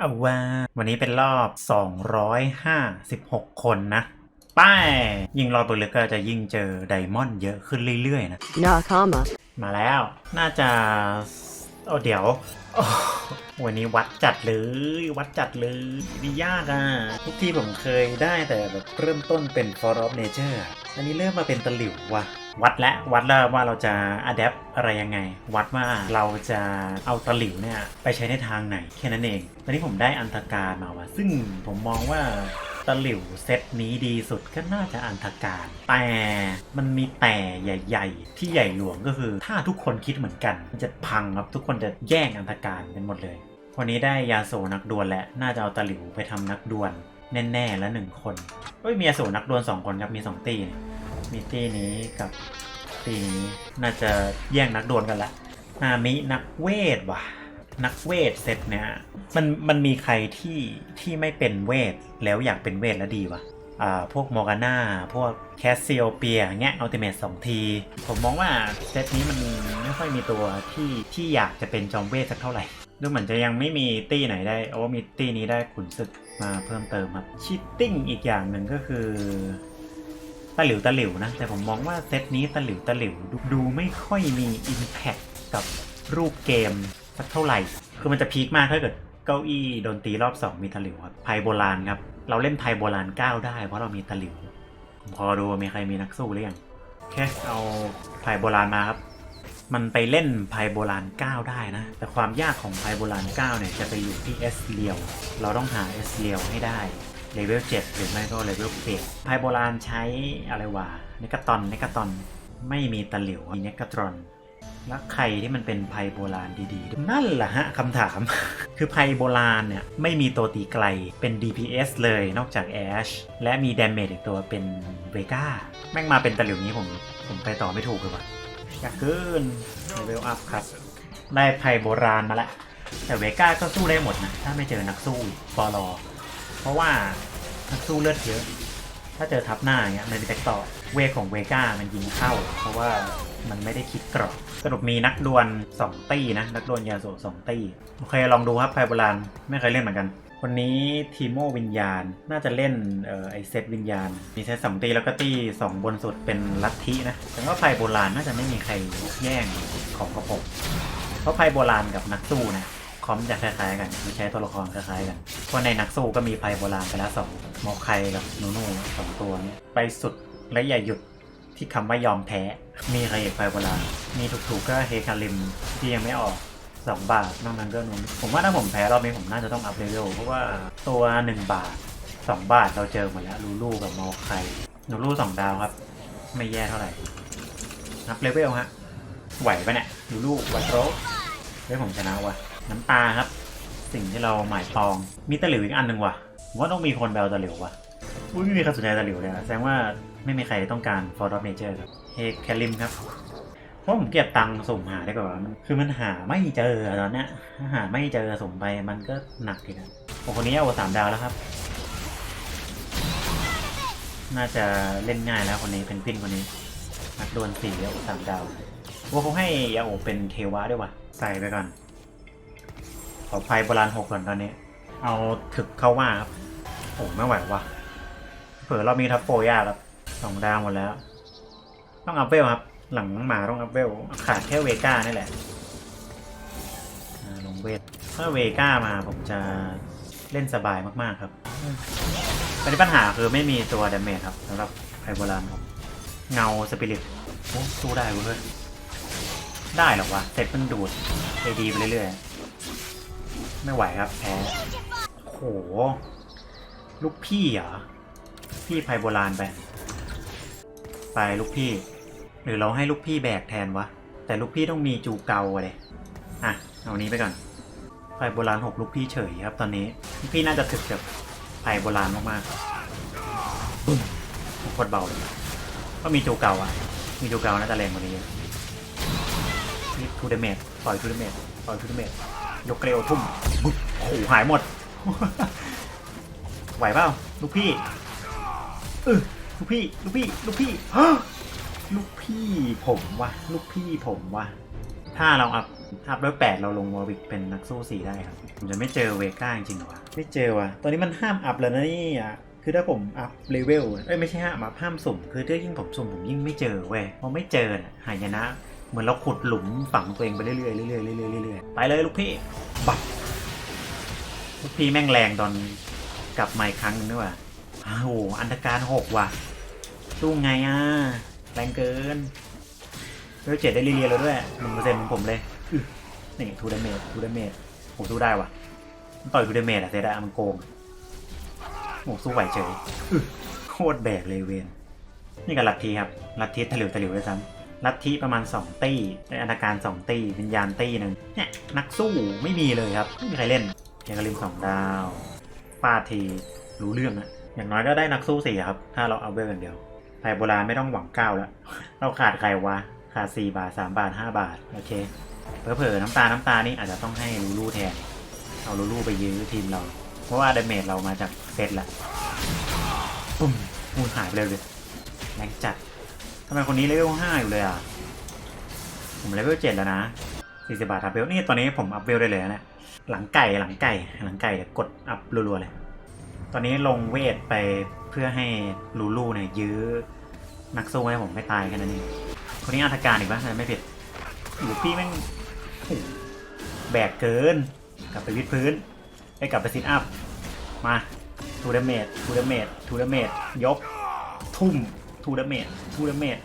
เอาว่า วันนี้เป็นรอบ 256 คนนะ ป้าย ยิ่งรอบเบลึกก็จะยิ่งเจอไดมอนด์เยอะขึ้นเรื่อยๆ นะ Nakama. มาแล้ว น่าจะโอ้เดี๋ยวโอ้วันนี้วัดจัดเลยวัดจัดเลยนี่ยากอะ ทุกที่ผมเคยได้แต่แบบเริ่มต้นเป็น For of Nature อะอันนี้เริ่มมาเป็นตะหลิวว่ะ วัดและวัดแล้วว่าเราจะอัดแอปอะไรยังไง วัดว่าเราจะเอาตะหลิวเนี่ยไปใช้ในทางไหนแค่นั้นเอง ตอนนี้ผมได้อันธการมาว่ะซึ่งผมมองว่าตะหลิวเซตนี้ดีสุดก็น่าจะอันธการ แต่มันมีแต่ใหญ่ ๆ ที่ใหญ่หลวงก็คือ ถ้าทุกคนคิดเหมือนกันมันจะพังครับทุกคนจะแย่งอันธการกันหมดเลยวันนี้ได้ยาโซนักดวลและน่าจะเอาตะหลิวไปทำนักดวลแน่ๆแล้วหนึ่งคนเอ้ยมียาโซนักดวลสองคนครับมีสองตีนี่ มีตีนี้กับตีนี้น่าจะแย่งนักดวลกันละนามินักเวทว่ะ นักเวทเซตเนี่ยมันมันมีใครที่ที่ไม่เป็นเวทแล้วอยากเป็นเวทแล้วดีวะอ่าพวกมอร์กาน่าพวกแคสซิโอเปียเงี้ยอัลติเมทสองที ผมมองว่าเซตนี้มันไม่ค่อยมีตัวที่ที่อยากจะเป็นจอมเวทสักเท่าไหร่ดูเหมือนจะยังไม่มีตี้ไหนได้โอ้มีตี้นี้ได้ขุนศึกมาเพิ่มเติมครับชิตติ้งอีกอย่างหนึ่งก็คือ ตะหลิวตะหลิวนะ แต่ผมมองว่าเซตนี้ตะหลิวตะหลิวดูดูไม่ค่อยมี Impact กับรูปเกมสักเท่าไหร่ คือมันจะพีคมากถ้าเกิดเก้าอี้โดนตีรอบ 2 มีตะหลิวครับไพ่โบราณครับ เราเล่นไพ่โบราณ 9 ได้เพราะเรามีตะหลิวผมพอดูมีใครมีนักสู้หรือยังแค่เอาไพ่โบราณมาครับ มันไปเล่นไพ่โบราณ 9 ได้นะ แต่ความยากของไพ่โบราณ 9 เนี่ยจะไปอยู่ที่ S เลียว เราต้องหา S เลียวให้ได้ เลเวล7หรือไม่ก็เลเวล8ไพ่โบราณใช้อะไรวะเนกาตอนเนกาตอนไม่มีตะหลิวมีเนกาตรอน แล้วใครที่มันเป็นไพ่โบราณดีๆ นั่นแหละฮะคำถาม คือไพ่โบราณเนี่ย ไม่มีตัวตีไกลเป็น DPS เลยนอกจาก Ash และมี Damage อีกตัวเป็นเวก้าแม่งมาเป็นตะหลิวนี้ผม ผมไปต่อไม่ถูกเลยว่ะอยากขึ้นเลเวลอัพครับ ได้ไพ่โบราณมาแล้วแต่เวก้าก็สู้ได้หมดนะ ถ้าไม่เจอนักสู้ปอลอ เพราะว่านักสู้เลือดเยอะ ถ้าเจอทับหน้าอย่างเงี้ยมันเป็นแตกต่อเวทของเวก้ามันยิงเข้า เพราะว่ามันไม่ได้คิดกรอบสรุปมีนักดวล2ตี้นะ นักดวลยาโซสองตี้ โอเค ลองดูครับไพโบราณไม่เคยเล่นเหมือนกัน วันนี้ทีโมวิญญาณน่าจะเล่นเออไอเซตวิญญาณ มีเซตสองตีแล้วก็ตี้สองบนสุดเป็นลัทธินะแต่ว่าไพโบราณน่าจะไม่มีใครแย่งของกระผมเพราะไพโบราณกับนักสู้นะ อมจะคล้ายๆกันคือใช้ตัวละครคล้ายๆกันเพราะในนักสู้ก็มีไพโบราณไปแล้วสองมอไคกับนูนูสองตัวนี้ไปสุดและอย่าหยุดที่คำว่ายอมแพ้ มีใครอีกไพโบราณมีถูกๆก็เฮคาริมที่ยังไม่ออกสองบาทนอกนั้นก็นูนผมว่าถ้าผมแพ้รอบนี้ผมน่าจะต้องอัพเลเวลเพราะว่าตัวหนึ่งบาทสองบาทเราเจอหมดแล้วลูลูกับมอไคนูลูสองดาวครับ ไม่แย่เท่าไหร่นับเลเวลฮะไหวปะเนี่ยลูลูวัตโรเฮ้ยผมชนะว่ะ น้ำตาครับ สิ่งที่เราหมายปอง มีตะหลิวอีกอันหนึ่งว่ะผมว่าต้องมีคนแบลตะหลิวว่ะอุ้ยไม่มีใครสนใจตะหลิวเลยอะแสดงว่าไม่มีใครต้องการ For of Nature ครับเฮแคลิมครับเพราะผมเก็บตังค์สุ่มหาได้กว่ามันคือมันหาไม่เจอตอนเนี้ยหาไม่เจอสุ่มไปมันก็หนักทีนะโอ้คนนี้เอาสามดาวแล้วครับ น่าจะเล่นง่ายแล้วคนนี้เป็นพินคนนี้นักดวลสี่เอาสามดาวว่าเขาให้ยาโอเป็นเทวะด้วยว่ะใส่ไปก่อน ขอไฟโบราณหกก่อนตอนนี้ เอาถึกเข้าว่าครับโอ้ไม่ไหวว่ะเผื่อเรามีทัพโฟยาครับสองดาวหมดแล้ว ต้องอัพเวลครับ หลังหมาต้องอัพเวลขาดแค่เวก้านี่แหละลงเวทถ้าเวก้ามาผมจะเล่นสบายมากๆครับตอนนี้ปัญหาคือไม่มีตัวดาเมจครับสำหรับไพโบราณผมเงาสปิริตโอ้สู้ได้เว้ยได้หรอวะเซตมันดูดเอดีไปเรื่อยๆ ไม่ไหวครับแพ้โห ลูกพี่เหรอ พี่ไพโบราณไป ไปลูกพี่ หรือเราให้ลูกพี่แบกแทนวะ แต่ลูกพี่ต้องมีจูเกาเลยอะ เอานี้ไปก่อนไพโบราณหกลูกพี่เฉยครับตอนนี้ ลูกพี่น่าจะถึกกับไพโบราณมากๆบึ้มโคตรเบาเลย ก็มีจูเกาอะ มีจูเกาน่าจะแรงกว่านี้ทูเดเมจปล่อยทูเดเมจปล่อยทูเดเมจ ยกเกลียวทุ่มบึ้มโหหายหมด ไหวเปล่าลูกพี่เออลูกพี่ ลูกพี่ ลูกพี่ฮะลูกพี่ผมวะลูกพี่ผมวะถ้าเราอัพอัพด้วยแปดเราลงวอร์วิกเป็นนักสู้สี่ได้ครับผมจะไม่เจอเวก้าจริงหรอวะไม่เจอว่ะตอนนี้มันห้ามอัพแล้วนะนี่อะคือถ้าผมอัพเลเวลเอ้ยไม่ใช่ห้ามอัพห้ามสุ่ม คือถ้ายิ่งผมสุ่มผมยิ่งไม่เจอเว้ยพอไม่เจอน่ะหายนะ เหมือนเราขุดหลุมฝังตัวเองไปเรื่อยๆเรื่อยๆเรื่อยๆเรื่อยๆไปเลยลูกพี่บับลูกพี่แม่งแรงตอนกลับมาอีกครั้งนึงด้วยว่ะอ้าวอันตรการหกว่ะสู้ไงอะแรงเกินเวลเจ็ดได้เรียๆแล้วด้วยหนึ่งเปอร์เซ็นต์ของผมเลยนี่ทูดเมจทูดเมจผมสู้ได้ว่ะมันต่อยทูดเมจอะเซตอะมันโกงโอ้สู้ไหวเฉยโคตรแบกเลยเวนนี่กับลัทธิครับลัทธิถลิวถลิวด้วยซ้ำ ลัทธิประมาณ 2 ตี้ในอนาการ 2 ตี้วิญญาณตี้หนึ่งเนี่ยนักสู้ไม่มีเลยครับ ไม่มีใครเล่นยังกระลิมสองดาวฟาดทีรู้เรื่องอะอย่างน้อยก็ได้นักสู้สี่ครับ ถ้าเราเอาเวลอย่างเดียวไทยโบราณไม่ต้องหวังก้าวแล้ว เราขาดใครวะ ขาด 4 บาท 3 บาท 5 บาท โอเคเผลอๆน้ำตา น้ำตานี่อาจจะต้องให้ลูลูแทน เอาลูลูไปยื้อทีมเรา เพราะว่าดาเมจเรามาจากเซตละปุ่มมูหายไปเลยเลยแรงจัด ทำไมคนนี้เลเวล5อยู่เลยอะ ผมเลเวล7แล้วนะ40บาทอัพเวลนี่ตอนนี้ผมอัพเวลได้เลยนะหลังไก่หลังไก่หลังไก่เดี๋ยวกดอัพรัวๆเลย ตอนนี้ลงเวทไปเพื่อให้ลูลูเนี่ยยื้อนักสู้ให้ผมไม่ตายแค่นั้นเองคนนี้อัธการอีกปะไม่ผิดอยู่พี่แม่งโอ้โหแบกเกิน กลับไปวิดพื้นไปกลับไปซิทอัพมาทูเดเมจทูเดเมจทูเดเมจยกทุ่ม ทูดเมจทูดเมจ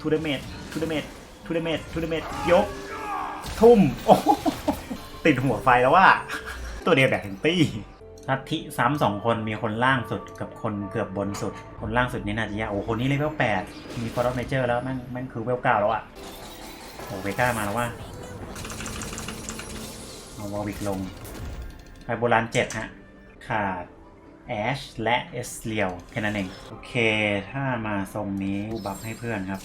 ทูดเมจทูดเมจทูดเมจทูดเมจยก ทุ่ม โอ้โหติดหัวไฟแล้วว่า ตัวเดียวแบกถึงตี้ลัทธิซ้ำสองคนมีคนล่างสุดกับคนเกือบบนสุด คนล่างสุดนี่น่าจะยากโอ้คนนี้เลเวลแปดมีฟอร์ดเมเจอร์แล้วแม่งแม่งคือเวลเก้าแล้วอะโอ้เวก้ามาแล้วว่าเอาวอลวิกลงไฮโบราณเจ็ดฮะ ขาด แอชและเอสเลียวแค่นั้นเอง โอเค ถ้ามาทรงนี้บัฟให้เพื่อนครับ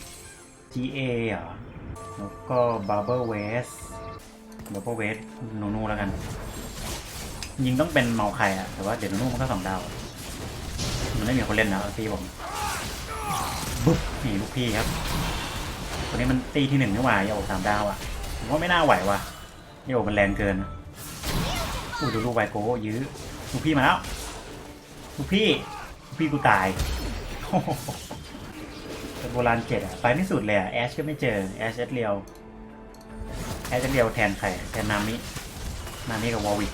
GA เหรอ แล้วก็ Bubble West Bubble West นูนูแล้วกัน ยิงต้องเป็นเมาใครอะแต่ว่าเดี๋ยวนุ่มมันก็สองดาว มันไม่มีคนเล่นนะตีผมบุ๊บนี่ลูกพี่ครับคนนี้มันตีที่หนึ่งนี่หว่าโยสามดาวอะผมว่าไม่น่าไหวว่ะโยมันแรงเกินอู้ดูลูกไวโก้ยื้อลูกพี่มาแล้ว ลูกพี่ลูกพี่กูตายโอ้โบราณเจ็ดอะไปไม่สุดเลยอะแอชก็ไม่เจอแอชเอสเรียวแอชเอสเรียวแทนใครแทนนามินามิกับวอลวิก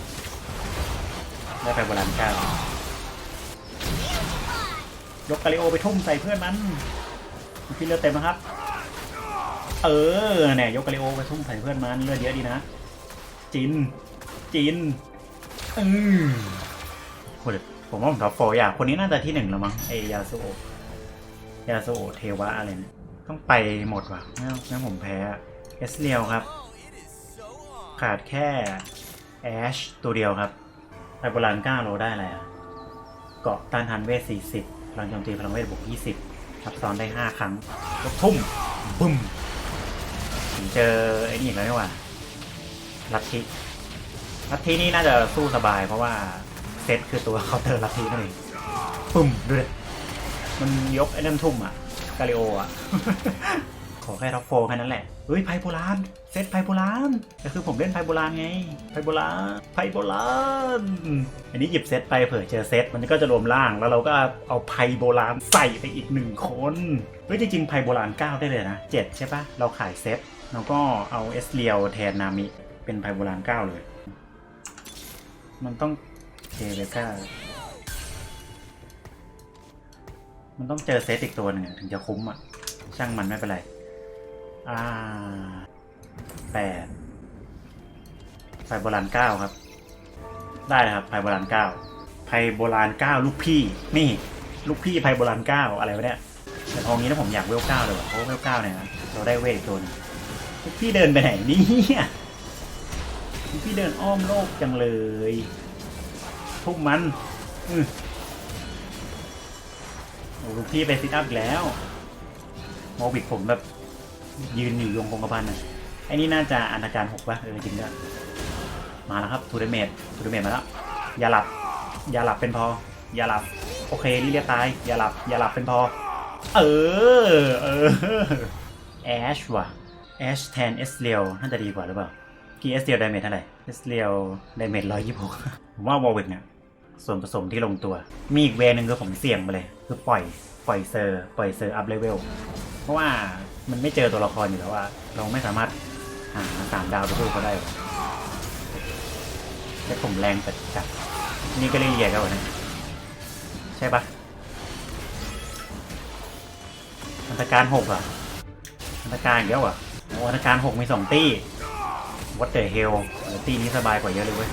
ได้ไปโบราณเก้ายกกาลิโอไปทุ่มใส่เพื่อนมันพี่เลือดเต็มนะครับ เออเนี่ยยกกาลิโอไปทุ่มใส่เพื่อนมันเลือดเยอะดีนะจินจินอืมโห ผมว่าผมท็อปโฟร์อย่างคนนี้น่าจะที่หนึ่งแล้วมั้งไอยาสุโอยาสุโอเทวะอะไรเนี่ยต้องไปหมดว่ะไม่งั้นงั้นผมแพ้เอสเลียวครับ ขาดแค่แอชตัวเดียวครับไปโบราณ9โลได้อะไรอะเกาะต้านทานเวท 40พลังโจมตีพลังเวทบวก20ทับซ้อนได้ 5 ครั้งยกทุ่มบึ้มผมเจอไอ้นี่อีกแล้วนี่หว่าลัทธิลัทธินี่น่าจะสู้สบายเพราะว่า เซตคือตัวเคาน์เตอร์ลัทธินั่นเองปึ้มดูดิมันยกไอ้นั่นทุ่มอะกาลิโออะ ขอแค่ท็อปโฟร์แค่นั้นแหละเฮ้ยไพ่โบราณเซตไพ่โบราณก็คือผมเล่นไพ่โบราณไงไพ่โบราณไพ่โบราณอันนี้หยิบเซตไปเผื่อเจอเซตมันก็จะรวมร่างแล้วเราก็เอาไพ่โบราณใส่ไปอีกหนึ่งคนเฮ้ยจริงๆไพ่โบราณ9ได้เลยนะ7ใช่ปะเราขายเซตแล้วก็เอาเอสเรียวแทนนามิเป็นไพ่โบราณ9เลย มันต้อง เจเวก้ามันต้องเจอเซตอีกตัวหนึ่งถึงจะคุ้มอะ ช่างมันไม่เป็นไร อ่าแปดไฟโบราณเก้าครับ ได้เลยครับไฟโบราณเก้าไฟโบราณเก้าลูกพี่ นี่ ลูกพี่ไฟโบราณเก้าอะไรวะเนี่ยแต่ทองนี้ถ้าผมอยากเวลเก้าเลยว่ะเพราะเวลเก้าเนี่ยนะเราได้เวทอีกตัวนึงลูกพี่เดินไปไหนนี่ลูกพี่เดินอ้อมโลกจังเลย ทุกมันอือโอ้ลูกพี่ไปซิทอัพอีกแล้วโมบิกผมแบบ ยืนอยู่ยงคงกระพันน่ะไอ้นี่น่าจะอันตการหกป่ะเออจริงด้วยมาแล้วครับทูเดเมททูเดเมทมาแล้วอย่าหลับ อย่าหลับเป็นพอ อย่าหลับ โอเคลิเลียตาย อย่าหลับ อย่าหลับเป็นพอ เออ เออแอชว่ะ Ash แทน S เรียวน่าจะดีกว่าหรือเปล่ากี่ S เรียวดเมจเท่าไหร่ S เรียวดเมจร้อยยี่สิบหกผมว่าวอลวิกเนี่ย ส่วนผสมที่ลงตัว มีอีกเวย์หนึ่งคือผมเสี่ยงไปเลย คือปล่อยปล่อยเซอร์ปล่อยเซอร์อัพเลเวลเพราะว่ามันไม่เจอตัวละครอยู่แล้วว่าเราไม่สามารถหาสามดาวไปสู้เขาได้หรอกแต่ผมแรงจัดจัดนี่ก็เรียกกันวนะใช่ปะอันตรการหกอะอันตรการอีกแล้วอะโอ้อันตรการหกมีสองตี้วัดเตอร์เฮลตี้นี้สบายกว่าเยอะเลยเว้ย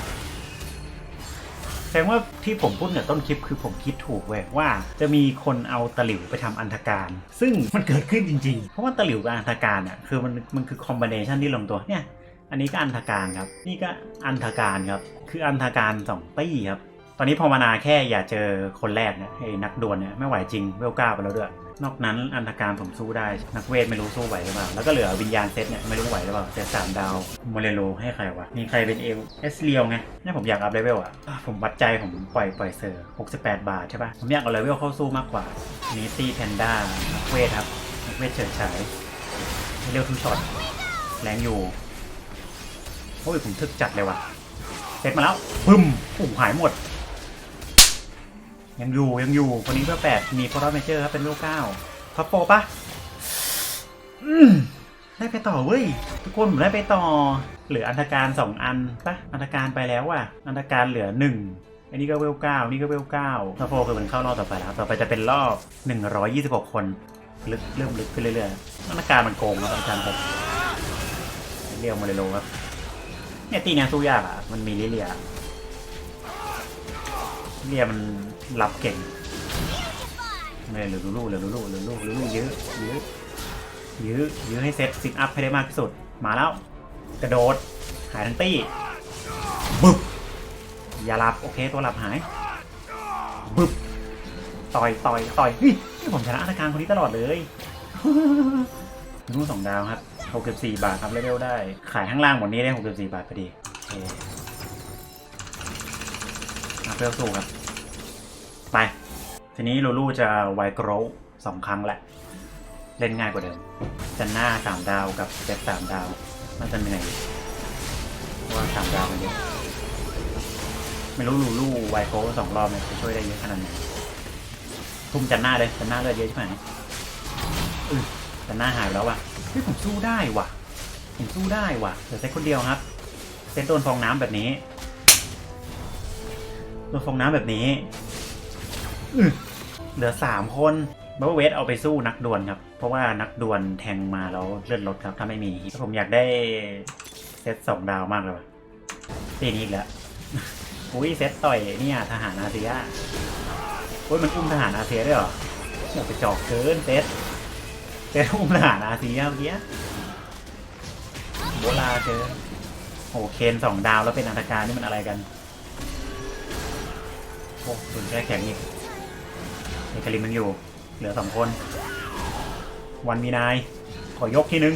แสดงว่าที่ผมพูดเนี่ยต้นคลิปคือผมคิดถูกเว้ยว่าจะมีคนเอาตะหลิวไปทำอันธการ ซึ่งมันเกิดขึ้นจริงๆ เพราะว่าตะหลิวกับอันธการอะคือมันมันคือคอมบิเนชันที่ลงตัวเนี่ย อันนี้ก็อันธการครับ นี่ก็อันธการครับคืออันธการสองตี้ครับ ตอนนี้พอมานาแค่อย่าเจอคนแรกเนี่ยไอ้นักดวลเนี่ยไม่ไหวจริงเวลก้าไปแล้วด้วย นอกนั้นอันธการผมสู้ได้ นักเวทไม่รู้สู้ไหวหรือเปล่า แล้วก็เหลือวิญญาณเซตเนี่ยไม่รู้ไหวหรือเปล่าเซตสามดาวโมเรโลให้ใครวะ มีใครเป็นเอลเอสเรียวไงนี่ผมอยากอัพเลเวลอะ ผมวัดใจผมปล่อยปล่อยเซอร์68 บาทใช่ปะผมอยากเอาเลเวลเข้าสู้มากกว่านีตี้แพนด้านักเวทครับนักเวทเฉิดฉายเร็วทุกช็อตแรงอยู่โอ้ยผมทึกจัดเลยว่ะเซตมาแล้วปึ้มปุ่มหายหมด ยังอยู่ยังอยู่คนนี้เพื่อแปดมีโปรเมเจอร์ครับเป็นโลเก้าท็อปโปปะอืมได้ไปต่อเว้ยทุกคนผมได้ไปต่อ เหลืออันธการสองอันปะอันธการไปแล้วว่ะ อันธการเหลือหนึ่งอันนี้ก็เวลเก้านี่ก็เวลเก้าท็อปโปคือมันเข้ารอบต่อไปแล้วต่อไปจะเป็นรอบหนึ่งร้อยยี่สิบหกคนลึกเริ่มลึกขึ้นเรื่อยๆอันธการมันโกงครับอันธการผมเรียวมาเลยโลครับเนี่ยตีเนี้ยสู้ยากอะมันมีลิเลียเรียมัน รับเก่งเลยเหลือลูลูเหลือลูลูเหลือลูลูลูยื้อยื้อยื้อยื้อให้เซตซิทอัพให้ได้มากที่สุด มาแล้ว กระโดด หายทั้งตี้บึ๊บอย่าหลับ โอเค ตัวหลับหายบึ๊บต่อยต่อยต่อยเฮ้ยผมชนะอาการคนนี้ตลอดเลยนู่นสองดาวครับ 64 บาทครับเลเวลได้ ขายข้างล่างหมดนี้ได้ 64 บาทพอดีโอเคมาเพื่อสู้ครับ ไป ทีนี้ลูลูจะไวโกรสองครั้งแหละ เล่นง่ายกว่าเดิมจันหน้าสามดาวกับเจ็ดสามดาว มันจะเหนื่อยว่าสามดาวมันเยอะไม่รู้ลูลูไวโกรสองรอบเนี่ยจะช่วยได้เยอะขนาดไหนทุ่มจันหน้าเลยจันหน้าเลยเยอะใช่ไหมอือจันหน้าหายแล้วว่ะเฮ้ยผมสู้ได้ว่ะผมสู้ได้ว่ะเหลือเซตคนเดียวครับเซตโดนฟองน้ำแบบนี้โดนฟองน้ำแบบนี้ เหลือสามคนบัฟเวทเอาไปสู้นักดวลครับ เพราะว่านักดวลแทงมาแล้วเลื่อนลดครับ ถ้าไม่มี ผมอยากได้เซตสองดาวมากเลยว่ะตีนี้อีกแล้ว อุ้ยเซตต่อยเนี่ยทหารอาเซียอุ้ยมันอุ้มทหารอาเซียด้วยเหรอโอ้ไปจอกเกินเซตเซตอุ้มทหารอาเซียเมื่อกี้โบราเกินโอ้เคนสองดาวแล้วเป็นอันตรการนี่มันอะไรกันโอ้โดนแช่แข็งอีก กลิมยังอยู่ เหลือสองคน วันมีนาย ขอยกทีนึง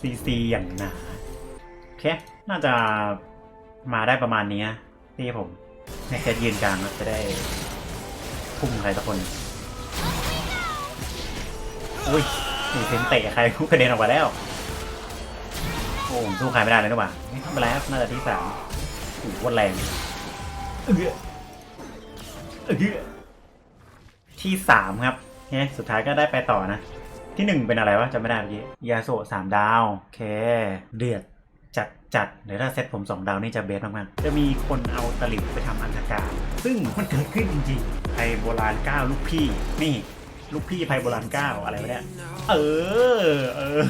ซีซีอย่างหนาโอเค น่าจะมาได้ประมาณนี้ที่ผมในแค่ยืนกลางจะได้พุ่มใครสักคน อุ้ยมีเซนเตะใครกระเด็นออกมาแล้ว โอ้ผมสู้ใครไม่ได้เลยนี่หว่าไม่เป็นไรครับน่าจะที่สามโอ้โหแรงเออ ที่สามครับเนี่ยสุดท้ายก็ได้ไปต่อนะ ที่หนึ่งเป็นอะไรวะจำไม่ได้เมื่อกี้ยาโซสามดาวโอเค เดือดจัดจัดเดี๋ยวถ้าเซตผมสองดาวนี่จะเบสมากๆจะมีคนเอาตลิวไปทำอันธการ ซึ่งมันเกิดขึ้นจริงๆไพโบราณเก้าลูกพี่ นี่ ลูกพี่ไพโบราณเก้าอะไรวะเนี่ย เออ เออ